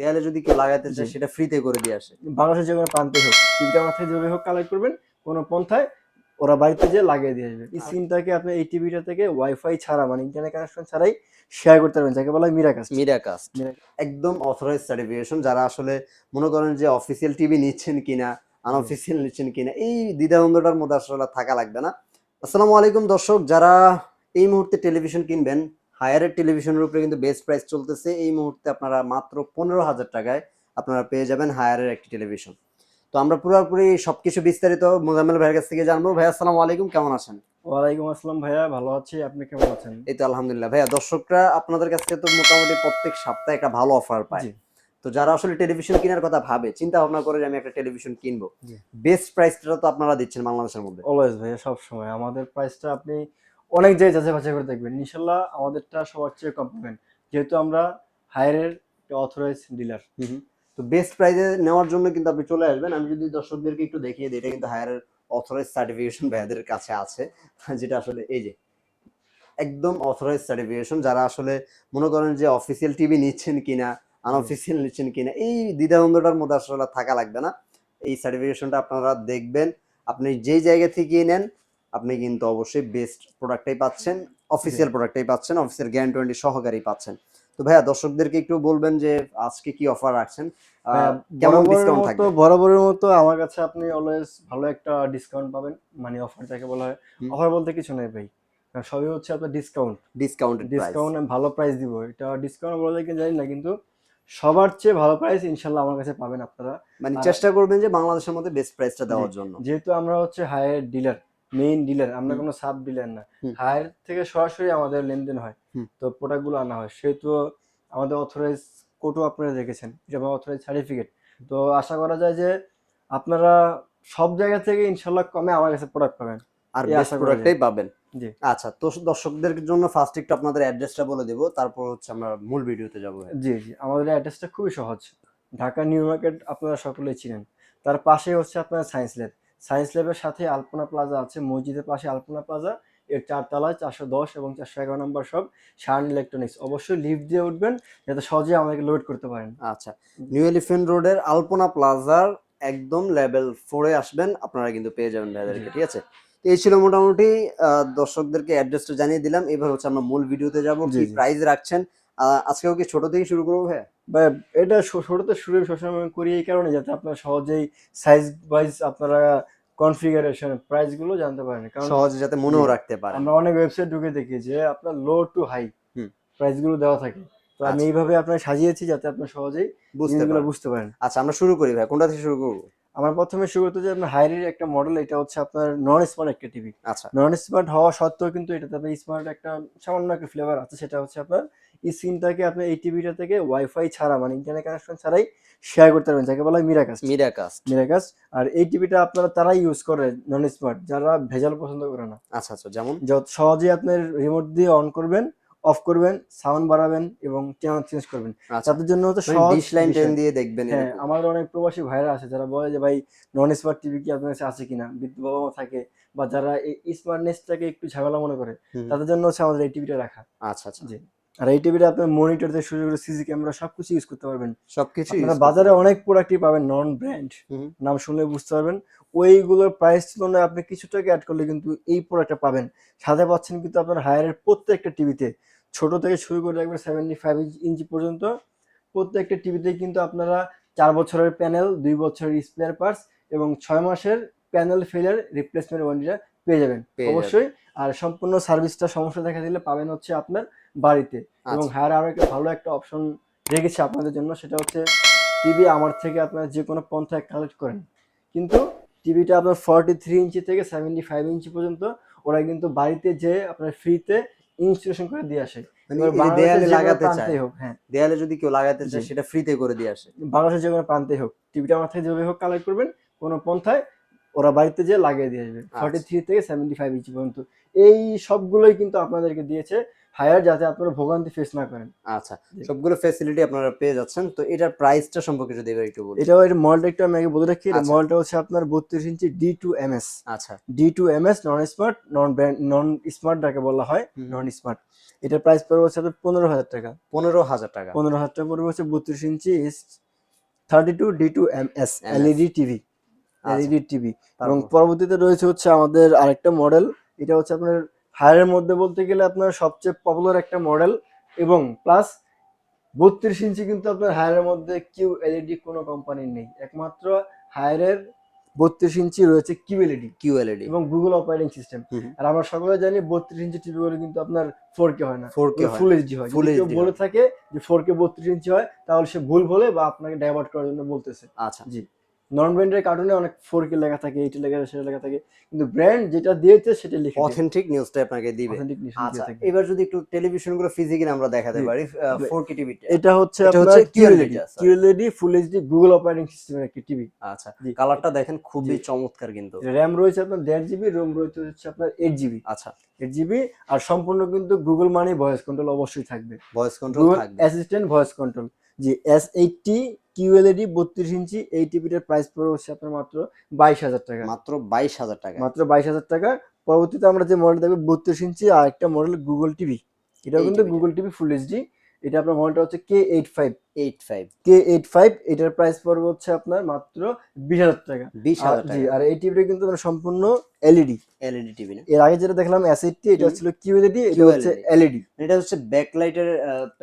দেয়ালে যদি কেউ লাগাতে চায় সেটা ফ্রিতে করে দিয়ে আসে। বাংলাদেশের যে কোনো প্রান্তে হোক টিভিটা আমার থেকে যেভাবে হোক কালেক্ট করবেন কোনো পন্থায় ওরা বাড়িতে যেয়ে লাগিয়ে দিয়ে আসবে। এই। সিমটাকে আপনি এই টিভিটা থেকে ওয়াইফাই ছাড়া মানে ইন্টারনেট কানেকশন ছাড়াই শেয়ার করতে পারবেন যাকে বলা হয় মিরাকাস্ট মিরাকাস্ট। একদম অথরাইজ সার্টিফিকেশন যারা আসলে মনে করেন যে অফিসিয়াল টিভি নিচ্ছেন কিনা আনঅফিসিয়াল নিচ্ছেন কিনা এই দ্বিধাদ্বন্দ্বটার মধ্যে আসলে থাকা লাগবে না। আসসালামু আলাইকুম দর্শক যারা এই মুহূর্তে টেলিভিশন কিনবেন হায়ারের টেলিভিশনের উপরে কিন্তু বেস্ট প্রাইস চলতেছে। এই মুহূর্তে আপনারা মাত্র পনেরো হাজার টাকায় আপনারা পেয়ে যাবেন হায়ারের একটি টেলিভিশন। তো আমরা পুরোপুরি সবকিছু বিস্তারিত মোজাম্মেল ভাইয়ের কাছ থেকে জানব। ভাই আসসালামু আলাইকুম কেমন আছেন? ওয়ালাইকুম আসসালাম ভাইয়া ভালো আছি। আপনি কেমন আছেন? এই তো আলহামদুলিল্লাহ। ভাইয়া দর্শকরা আপনাদের কাছ থেকে তো মোটামুটি প্রত্যেক সপ্তাহে একটা ভালো অফার পায়। তো যারা আসলে টেলিভিশন কেনার কথা ভাবে চিন্তা ভাবনা করে যে আমি একটা টেলিভিশন কিনবো। বেস্ট প্রাইসটা তো আপনারা দিচ্ছেন বাংলাদেশের মধ্যে। অলওয়েজ ভাইয়া সব সময় আমাদের প্রাইসটা আপনি অনেক জায়গায় যাচাই বাছাই করে দেখবেন, ইনশাল্লাহ আমাদেরটা সবার চেয়ে কম পাবেন। যেহেতু আমরা হায়ারের অথরাইজ ডিলার তো বেস্ট প্রাইজে নেওয়ার জন্য কিন্তু আপনি চলে আসবেন। আমি যদি দর্শকদেরকে একটু দেখিয়ে দিই, এটা কিন্তু হায়ারের অথরাইজ সার্টিফিকেশন ভাইয়াদের কাছে আছে। যেটা আসলে এই যে, একদম অথরাইজ সার্টিফিকেশন যারা আসলে মনে করেন যে অফিসিয়াল টিভি নিচ্ছেন কিনা আনঅফিসিয়াল নিচ্ছেন কিনা, এই দ্বিধাদ্বন্দ্বটার মধ্যে আসলে থাকা লাগবে না। এই সার্টিফিকেশনটা আপনারা দেখবেন। আপনি যেই জায়গা থেকে নেন আপনি কিন্তু অবশ্যই বেস্ট প্রোডাক্টটাই পাচ্ছেন অফিসিয়াল প্রোডাক্টটাই পাচ্ছেন অফিসের গ্যারান্টি সহকারী পাচ্ছেন। তো ভাইয়া দর্শকদেরকে একটু বলবেন যে আজকে কি অফার রাখছেন? কেমন ডিসকাউন্ট থাকবে? বরাবরের মতো আমার কাছে আপনি অলওয়েজ ভালো একটা ডিসকাউন্ট পাবেন মানে অফার যাকে বলা হয়। অফার বলতে কিছু নেই ভাই। সবই হচ্ছে আপনার ডিসকাউন্ট ডিসকাউন্ট ডিসকাউন্ট ভালো প্রাইস দিব। এটা ডিসকাউন্ট বলা যায় কি জানি না কিন্তু সবার চেয়ে ভালো প্রাইস ইনশাল্লাহ আমার কাছে পাবেন আপনারা। মানে চেষ্টা করবেন যে বাংলাদেশের মধ্যে বেস্ট প্রাইসটা দেওয়ার জন্য। যেহেতু আমরা হচ্ছে হায়ার ডিলার মেইন ডিলার আমরা কোনো সাব ডিলার না। হায়ার থেকে সরাসরি আমাদের লেনদেন হয়। তো প্রোডাক্টগুলো আনা হয়। সেহেতু আমাদের অথরাইজ কোডও আপনারা দেখেছেন যেমন অথরাইজ সার্টিফিকেট তো আশা করা যায় যে আপনারা সব জায়গা থেকে ইনশাল্লাহ কমে আমার কাছে প্রোডাক্ট পাবেন। আর বেস্ট প্রোডাক্টটাই পাবেন। জি। আচ্ছা তো দর্শকদের জন্য ফার্স্ট একটু আপনাদের অ্যাড্রেসটা বলে দেবো তারপর হচ্ছে আমরা মূল ভিডিওতে যাব জি জি। আমাদের অ্যাড্রেসটা খুবই সহজ। ঢাকা নিউ মার্কেট আপনারা সকলেই চিনেন। তার পাশে হচ্ছে আপনার সায়েন্স ল্যাব সায়েন্স ল্যাবের সাথে আলপনা প্লাজা আছে মসজিদের পাশে আলপনা প্লাজা এর চারতলায় চারশো দশ এবং চারশো এগারো নম্বর সব শার্ন ইলেকট্রনিক্স অবশ্যই লিফট দিয়ে উঠবেন যাতে সহজে আমাদেরকে লোড করতে পারেন। আচ্ছা নিউ এলিফেন্ট রোডের আলপনা প্লাজার একদম লেভেল ফোরে আসবেন আপনারা কিন্তু পেয়ে যাবেন ভাইদেরকে ঠিক আছে? তো এই ছিল মোটামুটি দর্শকদেরকে অ্যাড্রেসটা জানিয়ে দিলাম। এবার হচ্ছে আমরা মূল ভিডিওতে যাব কি। প্রাইস রাখছেন। আজকেও কি ছোট থেকে শুরু করব ভাই বা এটা ছোটতে শুরু সবসময় আমি করি এই কারণে যাতে আপনারা সহজেই সাইজ ওয়াইজ আপনারা কনফিগারেশন প্রাইসগুলো জানতে পারেন। কারণ সহজে যাতে মনেও রাখতে পারেন। আমরা অনেক ওয়েবসাইট ঢুকে দেখি যে আপনার লো টু হাই। প্রাইসগুলো দেওয়া থাকে। তো আমি আচ্ছা। এইভাবে আপনার সাজিয়েছি যাতে আপনার সহজেই বুঝতে জিনিসগুলো পারেন। বুঝতে পারেন। আচ্ছা আমরা শুরু করি ভাই কোনটা থেকে শুরু করব? আমার প্রথমে শুরু করতে যে আপনার হাইরের একটা মডেল এটা হচ্ছে আপনার নন স্মার্ট একটা টিভি আচ্ছা। নন স্মার্ট হওয়া সত্ত্বেও কিন্তু এটাতে আপনার স্মার্ট একটা সামান্য একটা ফ্লেভার আছে সেটা হচ্ছে আপনার এই সিমটাকে আপনি এই টিভিটা থেকে ওয়াইফাই ছাড়া মানে ইন্টারনেট কানেকশন ছাড়াই শেয়ার করতে পারবেন যাকে বলা হয় মিরাকাস্ট মিরাকাস্ট মিরাকাস্ট আর এই টিভিটা আপনারা তারাই ইউজ করে নন স্মার্ট যারা ভেজাল পছন্দ করে না। আচ্ছা আচ্ছা যেমন? যত সহজে আপনার রিমোট দিয়ে অন করবেন অফ করবেন সাউন্ড বাড়াবেন এবং চ্যানেল চেঞ্জ করবেন। আচ্ছা। তাদের জন্য সহজ ডিশ লাইন টেন দিয়ে দেখবেন হ্যাঁ। আমাদের অনেক প্রবাসী ভাইরা আছে যারা বলে যে ভাই নন স্মার্ট টিভি কি আপনার কাছে আছে কিনা? বৃদ্ধ বাবা থাকে বা যারা এই স্মার্টনেসটাকে একটু ঝামেলা মনে করে তাদের জন্য হচ্ছে আমাদের এই টিভিটা রাখা। আচ্ছা আচ্ছা। জি। আর এই টিভিটা আপনার মনিটর থেকে শুরু করে সিসি ক্যামেরা সবকিছু ইউজ করতে পারবেন। সবকিছু আপনারা বাজারে অনেক প্রোডাক্টই পাবেন নন ব্র্যান্ড। নাম শুনলে বুঝতে পারবেন। ওইগুলোর প্রাইস তুলনায় আপনি কিছু টাকা অ্যাড করলে কিন্তু এই প্রোডাক্টটা পাবেন। সাথে পাচ্ছেন কিন্তু আপনার হায়ারের প্রত্যেকটা টিভিতে। ছোট থেকে শুরু করে একবার সেভেন্টি ফাইভ ইঞ্চি পর্যন্ত প্রত্যেকটা টিভিতে কিন্তু আপনারা চার বছরের প্যানেল দুই বছরের স্পেয়ার পার্টস এবং ছয় মাসের প্যানেল ফেলের রিপ্লেসমেন্ট ওয়ারেন্টিটা পেয়ে যাবেন। অবশ্যই। আর সম্পূর্ণ সার্ভিসটা সমস্যা দেখা দিলে পাবেন হচ্ছে আপনার বাড়িতে। এবং আচ্ছা। হায়ার আরও একটা ভালো একটা অপশন রেখেছে আপনাদের জন্য সেটা হচ্ছে টিভি আমার থেকে আপনারা যে কোনো পন্থায় কালেক্ট করেন। কিন্তু টিভিটা আপনার ফর্টি থ্রি ইঞ্চি থেকে সেভেন্টি ফাইভ ইঞ্চি পর্যন্ত ওরা কিন্তু বাড়িতে যে আপনার ফ্রিতে ইনস্টলেশন করে দিয়ে আসে। মানে যে দেয়ালে লাগাতে চায়। হোক হ্যাঁ। দেয়ালে যদি কেউ লাগাতে চায় সেটা ফ্রিতে করে দিয়ে আসে। বাংলাদেশের যে কোনো প্রান্তেই হোক টিভিটা আমার থেকে যেভাবে হোক কালেক্ট করবেন কোনো পন্থায় ওরা বাড়িতে যেয়ে লাগিয়ে দিয়ে আসবে ফর্টি থ্রি থেকে সেভেন্টি ফাইভ ইঞ্চি পর্যন্ত। এই সবগুলোই কিন্তু আপনাদেরকে দিয়েছে হায়ার যাতে আপনারা ভোগান্তি ফেস না করেন। আচ্ছা সবগুলো ফ্যাসিলিটি আপনারা পেয়ে যাচ্ছেন। তো এটার প্রাইসটা সম্পর্কে যদি এবার একটু বলি। এটাও এর মডেলটা একটু আমি আগে বলে রাখি। আচ্ছা। মডেলটা হচ্ছে আপনার বত্রিশ inch D two M S আচ্ছা। D two M S non smart non brand non smart যাকে বলা হয় নন স্মার্ট এটার প্রাইস পড়বে হচ্ছে আপনার পনেরো হাজার টাকা। পনেরো হাজার টাকা। পনেরো হাজার টাকা পড়বে হচ্ছে বত্রিশ inch thirty two D two M S MS LED TV আচ্ছা। এলইডি টিভি এবং পরবর্তীতে রয়েছে হচ্ছে আমাদের আরেকটা মডেল এটা হচ্ছে আপনার হায়ারের মধ্যে বলতে গেলে আপনার সবচেয়ে পপুলার একটা মডেল এবং প্লাস বত্রিশ ইঞ্চি কিন্তু আপনার হায়ারের মধ্যে কিউ এলইডি কোনো কোম্পানির নেই। একমাত্র হায়ারের বত্রিশ ইঞ্চি রয়েছে কিউ এলইডি কিউএলইডি এবং গুগল অপারেটিং সিস্টেম আর আমরা সকলে জানি বত্রিশ ইঞ্চি টিভি গুলো কিন্তু আপনার ফোর কে হয় না। ফোর কে ফুল এইচডি হয়। যদি কেউ বলে থাকে যে ফোর কে বত্রিশ ইঞ্চি হয় তাহলে সে ভুল বলে বা আপনাকে ডাইভার্ট করার জন্য বলতেছে। আচ্ছা। জি। নন ব্র্যান্ডের কার্টুনে অনেক ফোর কে লেখা থাকে এইটা লেখা থাকে সেটা লেখা থাকে। কিন্তু ব্র্যান্ড যেটা দিয়েছে সেটা লিখে অথেন্টিক নিউজটা আপনাকে দিবে। অথেন্টিক আচ্ছা এবার যদি একটু টেলিভিশনগুলো ফিজিক্যালি আমরা দেখাতে পারি ফোর কে টিভিটা এটা হচ্ছে আপনার QLED QLED full HD Google operating সিস্টেমের একটি টিভি আচ্ছা। কালারটা দেখেন খুবই চমৎকার কিন্তু। র্যাম রয়েছে আপনার দেড় জিবি রোম রয়েছে হচ্ছে আপনার এইট জিবি আচ্ছা। এইট জিবি আর সম্পূর্ণ কিন্তু গুগল মানি ভয়েস কন্ট্রোল অবশ্যই থাকবে। ভয়েস কন্ট্রোল থাকবে। Assistant voice control G S eighty QLED বত্রিশ ইঞ্চি এই টিভিটার প্রাইস পড়ে হচ্ছে আপনার মাত্র বাইশ হাজার টাকা। মাত্র বাইশ হাজার টাকা। মাত্র বাইশ হাজার টাকা। পরবর্তীতে আমরা যে মডেল দেখব বত্রিশ ইঞ্চি আর একটা মডেল গুগল টিভি এটাও কিন্তু গুগল টিভি ফুল এইচডি এটা আপনার মডেলটা হচ্ছে K eight five eight five K eight five এটার প্রাইস পড়বে হচ্ছে আপনার মাত্র বিশ হাজার টাকা। বিশ হাজার জি আর এই টিভিটা কিন্তু সম্পূর্ণ এলইডি এলইডি টিভি না? এর আগে যেটা দেখলাম এইটটি এটা। হচ্ছিল কিউএলইডি এটা হচ্ছে এলইডি এটা হচ্ছে ব্যাকলাইটের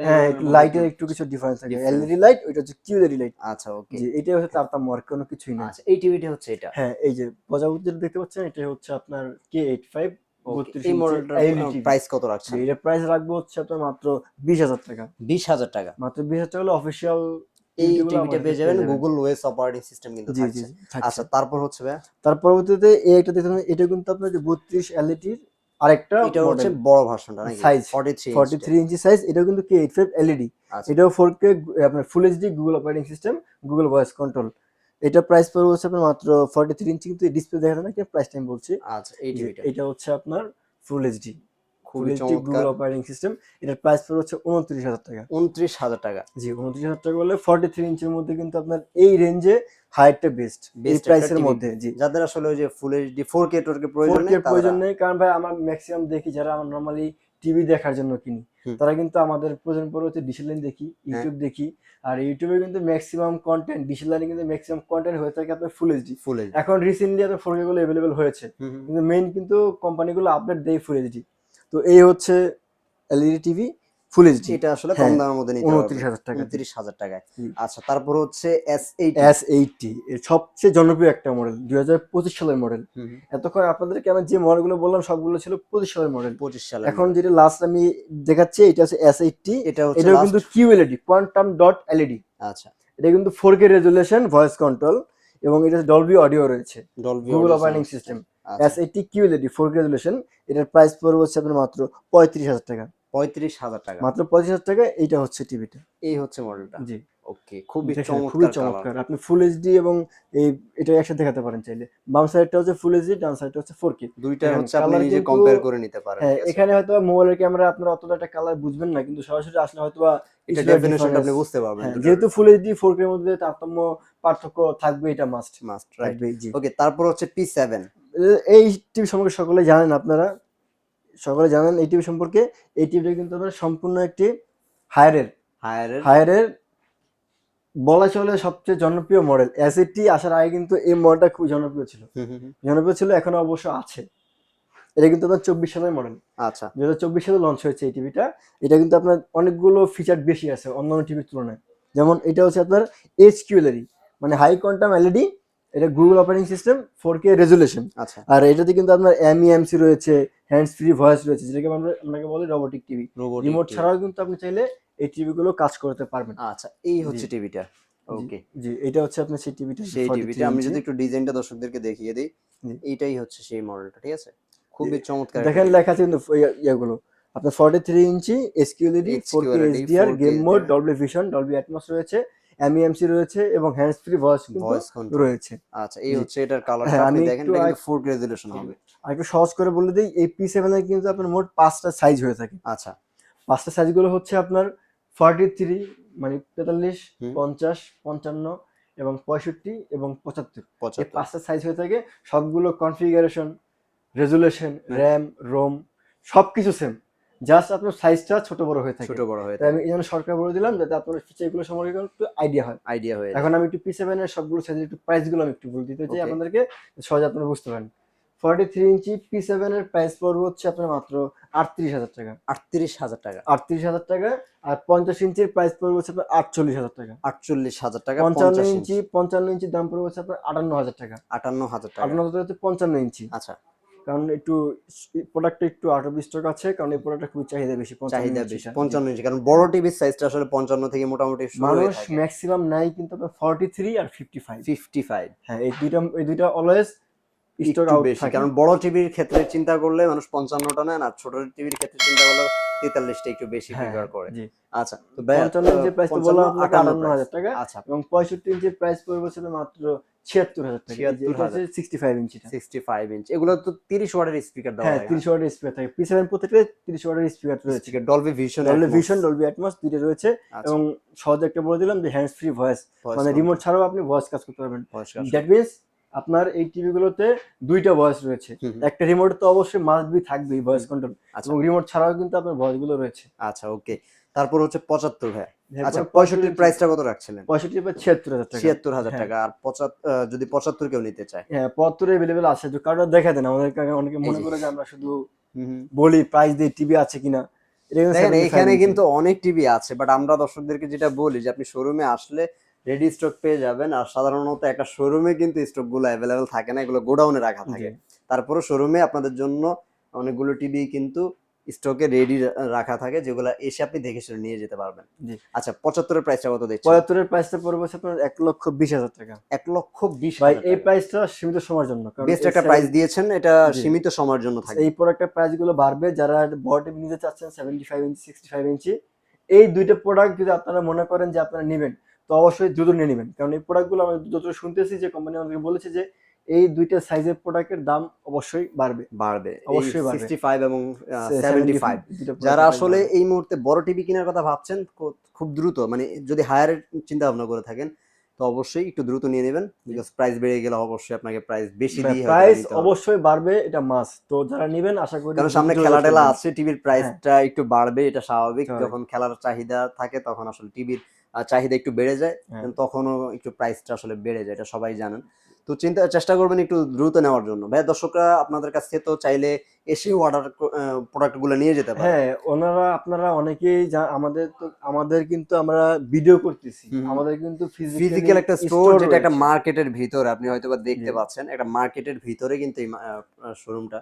হ্যাঁ লাইটের একটু কিছু ডিফারেন্স থাকে। এলইডি লাইট ওইটা হচ্ছে কিউএলইডি লাইট আচ্ছা ওকে জি এটা হচ্ছে তারতম্য আর কোনো কিছুই না আচ্ছা এই টিভিটা হচ্ছে এটা। হ্যাঁ এই যে প্রজাপতি যেটা দেখতে পাচ্ছেন এটা হচ্ছে আপনার কে এইট ফাইভ এই মডেলটার প্রাইস কত রাখছেন? এটার প্রাইস রাখব হচ্ছে আপনার মাত্র বিশ হাজার টাকা। বিশ হাজার টাকা। মাত্র বিশ হাজার টাকা হলে অফিসিয়াল এই টিভিটা পেয়ে যাবেন গুগল ওয়েস অপারেটিং সিস্টেম কিন্তু থাকছে। আচ্ছা তারপর হচ্ছে ভাই তার পরবর্তীতে এই একটা দেখতে এটা কিন্তু আপনার যে বত্রিশ এলইডির আরেকটা এটা হচ্ছে বড় ভার্সনটা নাকি? Size, 43 forty three inch size এটাও কিন্তু কে এইট ফাইভ এলইডি আচ্ছা। এটাও আপনার full HD Google operating system Google voice control এটা প্রাইস পড়বে হচ্ছে আপনার মাত্র ফর্টি থ্রি ইঞ্চি কিন্তু ডিসপ্লে দেখা যায় না কিন্তু প্রাইস টাইম বলছি। আচ্ছা এই টিভিটা এটা হচ্ছে আপনার ফুল এইচডি ফুল খুবই চমৎকার। অপারেটিং সিস্টেম এটার প্রাইস পড়বে হচ্ছে উনত্রিশ হাজার টাকা। উনত্রিশ হাজার টাকা। জি উনত্রিশ হাজার টাকা বললে ফর্টি থ্রি ইঞ্চির মধ্যে কিন্তু আপনার এই রেঞ্জে হাইটটা বেস্ট এই একটা প্রাইসের মধ্যে জি। যাদের আসলে ওই যে ফুল এইচডি ফোর কে টোর প্রয়োজন নেই প্রয়োজন নেই কারণ ভাই আমার ম্যাক্সিমাম দেখি যারা আমার নর্মালি টিভি দেখার জন্য কিনি। তারা কিন্তু আমাদের প্রয়োজন পড়ে হচ্ছে ডিসিলাইন দেখি হ্যাঁ। ইউটিউব দেখি আর ইউটিউবে কিন্তু ম্যাক্সিমাম কন্টেন্ট ডিসিলাইনে কিন্তু ম্যাক্সিমাম কন্টেন্ট হয়ে থাকে আপনার ফুল এইচডি ফুল এইচডি এখন রিসেন্টলি আপনার ফোরগুলো অ্যাভেলেবল হয়েছে। কিন্তু মেইন কিন্তু কোম্পানিগুলো আপডেট দেয় ফুল এইচডি তো এই হচ্ছে এলইডি টিভি ফুল এইচডি এটা আসলে কম হ্যাঁ, দামের মধ্যে নিতে উনত্রিশ হাজার টাকা। উনত্রিশ হাজার টাকায়। আচ্ছা তারপর হচ্ছে এস এইট এস এইটটি সবচেয়ে জনপ্রিয় একটা মডেল দুই হাজার পঁচিশ সালের মডেল এতক্ষণ আপনাদেরকে আমি যে মডেলগুলো বললাম সবগুলো ছিল পঁচিশ সালের মডেল পঁচিশ সালে এখন যেটা লাস্ট আমি দেখাচ্ছি এটা হচ্ছে এস এইটটি এটা হচ্ছে last- কিন্তু কিউএলইডি কোয়ান্টাম ডট এলইডি আচ্ছা। এটা কিন্তু four K resolution voice control এবং এটা ডলবি অডিও রয়েছে। Dolby Google operating system S eighty QLED four K resolution এটার প্রাইস পড়বে হচ্ছে আপনার মাত্র পঁয়ত্রিশ হাজার টাকা। পঁয়ত্রিশ হাজার টাকা। মাত্র পঁয়ত্রিশ হাজার টাকা এইটা হচ্ছে টিভিটা। এই হচ্ছে মডেলটা। জি। ওকে খুবই খুবই চমৎকার। আপনি ফুল এইচডি এবং এই এটা একসাথে দেখাতে পারেন চাইলে। বাম সাইডটা হচ্ছে ফুল এইচডি ডান সাইডটা হচ্ছে ফোর কে দুইটা হচ্ছে আপনি নিজে কম্পেয়ার করে নিতে পারেন হ্যাঁ এখানে হয়তো মোবাইলের ক্যামেরা আপনারা অতটা একটা কালার বুঝবেন না কিন্তু সরাসরি আসলে হয়তো এটা ডেফিনেশনটা আপনি বুঝতে পারবেন হ্যাঁ, যেহেতু ফুল এইচডি ফোর কে মধ্যে তারতম্য পার্থক্য থাকবে এটা মাস্ট মাস্ট রাইট থাকবে জি। ওকে তারপর হচ্ছে পি সেভেন এই টিভি সম্পর্কে সকলে জানেন আপনারা। সকলে জানেন এই টিভি সম্পর্কে। এই টিভিটা কিন্তু আপনার সম্পূর্ণ একটি হায়ারের। হায়ারের। হায়ারের বলা চলে সবচেয়ে জনপ্রিয় মডেল অ্যাসিডটি আসার আগে কিন্তু এই মডেলটা খুব জনপ্রিয় ছিল। জনপ্রিয় ছিল এখনও অবশ্য আছে। এটা কিন্তু আপনার চব্বিশ সালের মডেল আচ্ছা। দু হাজার চব্বিশ সালে লঞ্চ হয়েছে এই টিভিটা এটা কিন্তু আপনার অনেকগুলো ফিচার বেশি আছে অন্যান্য টিভির তুলনায়। যেমন এটা হচ্ছে আপনার এইচ কিউলারি মানে হাই কোয়ান্টাম এলইডি এটা Google operating system four K resolution আচ্ছা। আর এটাতে কিন্তু আপনার এমইএমসি রয়েছে হ্যান্ডস ফ্রি ভয়েস রয়েছে যেটাকে আমরা আপনাকে বলি রোবোটিক টিভি রিমোট ছাড়াও কিন্তু আপনি চাইলে এই টিভি গুলো কাজ করতে পারবেন। আচ্ছা এই হচ্ছে টিভিটা ওকে জি এটা হচ্ছে আপনার সেই টিভিটা সেই টিভিটা আমি যদি একটু ডিজাইনটা দর্শকদেরকে দেখিয়ে দিই। এইটাই হচ্ছে সেই মডেলটা ঠিক আছে? খুবই চমৎকার দেখেন লেখা আছে কিন্তু ইয়ে- ইয়েগুলো। আপনার forty three inch S QLED four K HDR game mode Dolby vision Dolby Atmos রয়েছে। এমইএমসি রয়েছে এবং হ্যান্ডস ফ্রি ভয়েস কিন্তু রয়েছে। আচ্ছা এই হচ্ছে এটার কালারটা হ্যাঁ, আপনি দেখেন এটা কিন্তু ফোর রেজুলেশন হবে। আর একটু সহজ করে বলে দিই এই পি সেভেন এর কিন্তু আপনার মোট পাঁচটা সাইজ হয়ে থাকে। আচ্ছা। পাঁচটা সাইজগুলো হচ্ছে আপনার ফর্টি থ্রি মানে তেতাল্লিশ। পঞ্চাশ পঞ্চান্ন এবং পঁয়ষট্টি এবং পঁচাত্তর। এই পাঁচটা সাইজ হয়ে থাকে সবগুলো কনফিগারেশন রেজুলেশন। র্যাম রোম সবকিছু সেম জাস্ট আপনার সাইজটা ছোট বড় হয়ে থাকে। ছোট বড় হয়ে তাই আমি এই জন্য সরকার বলে দিলাম যাতে আপনার ফিচারগুলো সম্পর্কে একটু আইডিয়া হয়। আইডিয়া হয়ে এখন আমি একটু পি সেভেন এর সবগুলো সাইজের একটু প্রাইসগুলো আমি একটু বলে দিতে চাই আপনাদেরকে সহজে আপনারা বুঝতে পারেন। Forty three inch P seven এর প্রাইস পড়বে হচ্ছে আপনার মাত্র আটত্রিশ হাজার টাকা। আটত্রিশ হাজার টাকা। আটত্রিশ হাজার টাকা আর পঞ্চাশ ইঞ্চির প্রাইস পড়বে হচ্ছে আপনার আটচল্লিশ হাজার টাকা। আটচল্লিশ হাজার টাকা পঞ্চান্ন ইঞ্চি পঞ্চান্ন ইঞ্চির দাম পড়বে হচ্ছে আপনার আটান্ন হাজার টাকা। আটান্ন হাজার টাকা। আটান্ন হাজার হচ্ছে পঞ্চান্ন ইঞ্চি। আচ্ছা। কারণ একটু প্রোডাক্টটা একটু আউট অফ স্টক আছে কারণ এই প্রোডাক্টটা খুবই চাহিদা বেশি 55 চাহিদা বেশি পঞ্চান্ন ইঞ্চি। কারণ বড় টিভির সাইজটা আসলে পঞ্চান্ন থেকে মোটামুটি হয়ে মানুষ ম্যাক্সিমাম নাই কিন্তু আপনার ফর্টি থ্রি আর ফিফটি ফাইভ ফিফটি ফাইভ হ্যাঁ এই দুইটা এই দুইটা অলওয়েজ স্টক আউট বেশি থাকে। কারণ বড় টিভির ক্ষেত্রে চিন্তা করলে মানুষ পঞ্চান্নটা নেন আর ছোট টিভির ক্ষেত্রে চিন্তা করলে তেতাল্লিশটা একটু বেশি হ্যাঁ, প্রিফার করে। আচ্ছা তো পঞ্চান্ন ইঞ্চির প্রাইস তো বললাম আটান্ন হাজার টাকা আচ্ছা। এবং পঁয়ষট্টি ইঞ্চির প্রাইস পড়বে ছিল মাত্র ছিয়াত্তর হাজার টাকা সিক্সটি ফাইভ ইঞ্চিটা সিক্সটি ফাইভ ইঞ্চ এগুলো তো তিরিশ ওয়াটের স্পিকার দেওয়া হ্যাঁ তিরিশ ওয়াটের স্পিকার থাকে। পি সেভেন প্রত্যেকটা তিরিশ ওয়াটের স্পিকার রয়েছে। Dolby vision Dolby vision Dolby Atmos দুইটা রয়েছে। আচ্ছা, এবং সহজে একটা বলে দিলাম যে হ্যান্ডস ফ্রি ভয়েস মানে রিমোট ছাড়াও আপনি ভয়েস কাজ করতে পারবেন। দ্যাট মিনস আপনার এই টিভি গুলোতে দুইটা ভয়েস রয়েছে। একটা রিমোট তো অবশ্যই মাস্ট বি থাকবেই ভয়েস কন্ট্রোল আচ্ছা। এবং রিমোট ছাড়াও কিন্তু আপনার ভয়েসগুলো রয়েছে। আচ্ছা ওকে তারপর হচ্ছে পঁচাত্তর ভাই। আচ্ছা পঁয়ষট্টির প্রাইসটা কত রাখছিলেন? পঁয়ষট্টি বা ছিয়াত্তর হাজার টাকা। ছিয়াত্তর হাজার হ্যাঁ। টাকা আর পঁচাত্তর যদি পঁচাত্তর কেউ নিতে চায়? হ্যাঁ পত্তর এভেলেবেল আছে। দেখা দেন আমাদের অনেকে মনে করে যে আমরা শুধু বলি প্রাইস দিয়ে টিভি আছে কিনা। এটা কিন্তু দেখেন 75 এখানে কিন্তু অনেক টিভি আছে বাট আমরা দর্শকদেরকে যেটা বলি যে আপনি শোরুমে আসলে রেডি স্টক পেয়ে যাবেন আর সাধারণত একটা শোরুমে কিন্তু স্টকগুলো অ্যাভেলেবেল থাকে না এগুলো গোডাউনে রাখা থাকে। তারপরে শোরুমে আপনাদের জন্য অনেকগুলো টিভি কিন্তু স্টকে রেডি রাখা থাকে যেগুলো এসে আপনি দেখে শুনে নিয়ে যেতে পারবেন। আচ্ছা পঁচাত্তরের প্রাইসটা কত দিচ্ছে পঁয়াত্তরের প্রাইসটা পড়বে আপনার এক লক্ষ বিশ হাজার টাকা। এক লক্ষ বিশ ভাই এই প্রাইসটা সীমিত সময়ের জন্য বেস্ট একটা প্রাইস দিয়েছেন এটা সীমিত সময়ের জন্য থাকে। এই প্রোডাক্টের প্রাইসগুলো বাড়বে যারা বড় টিভি নিতে চাচ্ছেন seventy five inch sixty five inch এই দুইটা প্রোডাক্ট যদি আপনারা মনে করেন যে আপনারা নেবেন তো অবশ্যই দ্রুত নিয়ে নেবেন। কারণ এই প্রোডাক্টগুলো আমরা যত শুনতেছি যে কোম্পানি আমাদেরকে বলেছে যে এই দুইটা সাইজের প্রোডাক্টের দাম অবশ্যই বাড়বে। বাড়বে। অবশ্যই। সিক্সটি ফাইভ এবং সেভেন্টি 75 ফাইভ যারা আসলে এই মুহূর্তে বড় টিভি কেনার কথা ভাবছেন খুব দ্রুত মানে যদি হায়ার চিন্তা ভাবনা করে থাকেন তো অবশ্যই একটু দ্রুত নিয়ে নেবেন বিকজ প্রাইস বেড়ে গেলে অবশ্যই আপনাকে প্রাইস বেশি দিয়ে প্রাইস অবশ্যই বাড়বে এটা মাস তো যারা নেবেন আশা করি কারণ সামনে খেলা টেলা আছে টিভির প্রাইসটা একটু বাড়বে এটা স্বাভাবিক। স্বাভাবিক। যখন খেলার চাহিদা থাকে তখন আসলে টিভির চাহিদা একটু বেড়ে যায় হ্যাঁ। তখনও একটু প্রাইসটা আসলে বেড়ে যায় এটা সবাই জানেন। তো চিন্তা চেষ্টা করবেন একটু দ্রুত নেওয়ার জন্য। ভাই দর্শকরা আপনাদের কাছ তো চাইলে এসে অর্ডার প্রোডাক্টগুলো নিয়ে যেতে পারে। হ্যাঁ ওনারা আপনারা অনেকেই আমাদের তো আমাদের কিন্তু আমরা ভিডিও করতেছি। আমাদের কিন্তু ফিজিক্যাল একটা স্টোর যেটা একটা মার্কেটের ভিতরে আপনি হয়তো বা দেখতে পাচ্ছেন একটা মার্কেটের ভিতরে কিন্তু এই শোরুমটা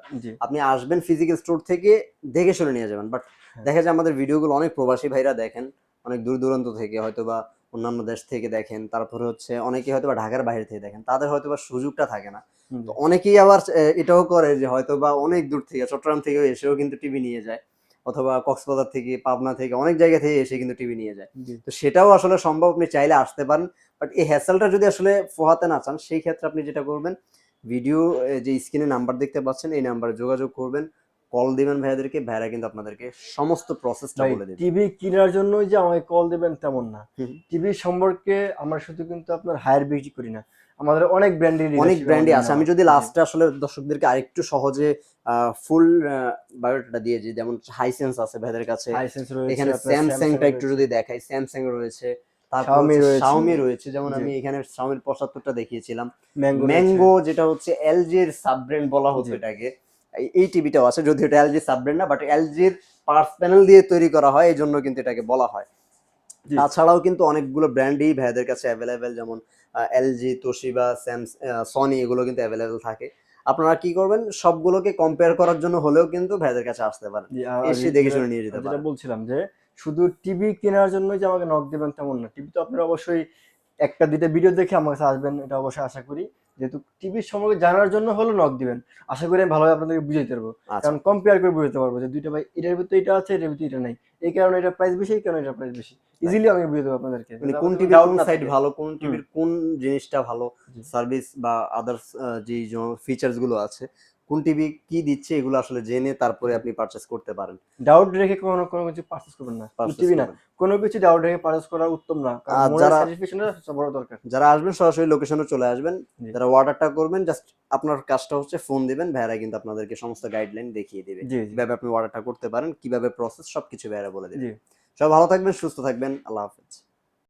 আপনি আসবেন ফিজিক্যাল স্টোর থেকে দেখে শুনে নিয়ে যাবেন। বাট হ্যাঁ। দেখা যায় আমাদের ভিডিওগুলো অনেক প্রবাসী ভাইরা দেখেন অনেক দূর দূরান্ত থেকে হয়তো বা অন্যান্য দেশ থেকে দেখেন তারপরে হচ্ছে অনেকে হয়তো বা ঢাকার বাইরে থেকে দেখেন তাদের হয়তো বা সুযোগটা থাকে না। তো অনেকেই আবার এটাও করে যে হয়তো বা অনেক দূর থেকে চট্টগ্রাম থেকে এসেও কিন্তু টিভি নিয়ে যায় অথবা কক্সবাজার থেকে পাবনা থেকে অনেক জায়গা থেকে এসে কিন্তু টিভি নিয়ে যায়। তো সেটাও আসলে সম্ভব আপনি চাইলে আসতে পারেন বাট এই হ্যাসেলটা যদি আসলে পোহাতে না চান সেই ক্ষেত্রে আপনি যেটা করবেন ভিডিও যে স্ক্রিনে নাম্বার দেখতে পাচ্ছেন এই নাম্বারে যোগাযোগ করবেন কল দিবেন ভাইয়াদেরকে ভাইরা কিন্তু আপনাদেরকে সমস্ত প্রসেসটা বলে দেবে। টিভি কেনার জন্যই যে আমাকে কল দিবেন তেমন না। টিভি সম্পর্কে আমরা শুধু কিন্তু আপনার হায়ার বিক্রি করি না। আমাদের অনেক ব্র্যান্ডের অনেক ব্র্যান্ডই আছে। আমি যদি লাস্টে আসলে দর্শকদেরকে আরেকটু সহজে ফুল বায়োডাটা দিয়ে দিই। যেমন হাইসেন্স আছে ভাইদের কাছে। এখানে স্যামসাংটা একটু যদি দেখাই স্যামসাং রয়েছে। তারপর শাওমি রয়েছে। যেমন আমি এখানে শাওমির পঁচাত্তরটা দেখিয়েছিলাম। ম্যাঙ্গো যেটা হচ্ছে এলজির সাব ব্র্যান্ড বলা হতো এটাকে। এই- টিভিটাও আছে যদি এটা এলজি সাব ব্র্যান্ড না বাট এলজির পার্স প্যানেল দিয়ে তৈরি করা হয় এই জন্য কিন্তু এটাকে বলা হয়। তাছাড়াও কিন্তু অনেকগুলো ব্র্যান্ডই ভাইদের কাছে অ্যাভেলেবেল যেমন এলজি তোশিবা স্যামস সনি এগুলো কিন্তু অ্যাভেলেবেল থাকে। আপনারা কি করবেন সবগুলোকে কম্পেয়ার করার জন্য হলেও কিন্তু ভাইদের কাছে আসতে পারেন। এসে দেখে শুনে নিয়ে যেতে যেটা পারেন। বলছিলাম যে শুধু টিভি কেনার জন্য যে আমাকে নক দেবেন তেমন না। টিভি তো আপনারা অবশ্যই একটা দুইটা ভিডিও দেখে আমার কাছে আসবেন এটা অবশ্যই আশা করি। যেহেতু টিভির সম্পর্কে জানার জন্য হলো নক দিবেন। আশা করি আমি ভালোভাবে আপনাদেরকে বুঝাইতে পারব। আচ্ছা। কারণ কম্পেয়ার করে বুঝাতে পারব যে দুইটা ভাই এটার ভিতরে এটা আছে এটার ভিতরে এটা নাই। এই কারণে এটা প্রাইস বেশি এই কারণে এটা প্রাইস বেশি। ইজিলি আমি বুঝিয়ে দেবো আপনাদেরকে। মানে কোন টিভি টিভির কোন সাইড ভালো কোন টিভির কোন জিনিসটা ভালো সার্ভিস বা আদার্স যে ফিচার্সগুলো আছে কোন টিভি কি দিচ্ছে এগুলো আসলে জেনে তারপরে আপনি পারচেস করতে পারেন। ডাউট রেখে কোনো কোনো কিছু পারচেস করবেন না। টিভি না। কোনো কিছু ডাউট রেখে পারচেস করা উত্তম না। যারা- বড় দরকার। যারা আসবেন সরাসরি লোকেশনে চলে আসবেন। যারা অর্ডারটা করবেন জাস্ট আপনার কাজটা হচ্ছে ফোন দিবেন ভাইরা কিন্তু আপনাদেরকে সমস্ত গাইডলাইন দেখিয়ে দেবে। কীভাবে আপনি অর্ডারটা করতে পারেন কীভাবে প্রসেস সবকিছু ভাইরা বলে দেবে। সব ভালো থাকবেন সুস্থ থাকবেন আল্লাহ হাফেজ।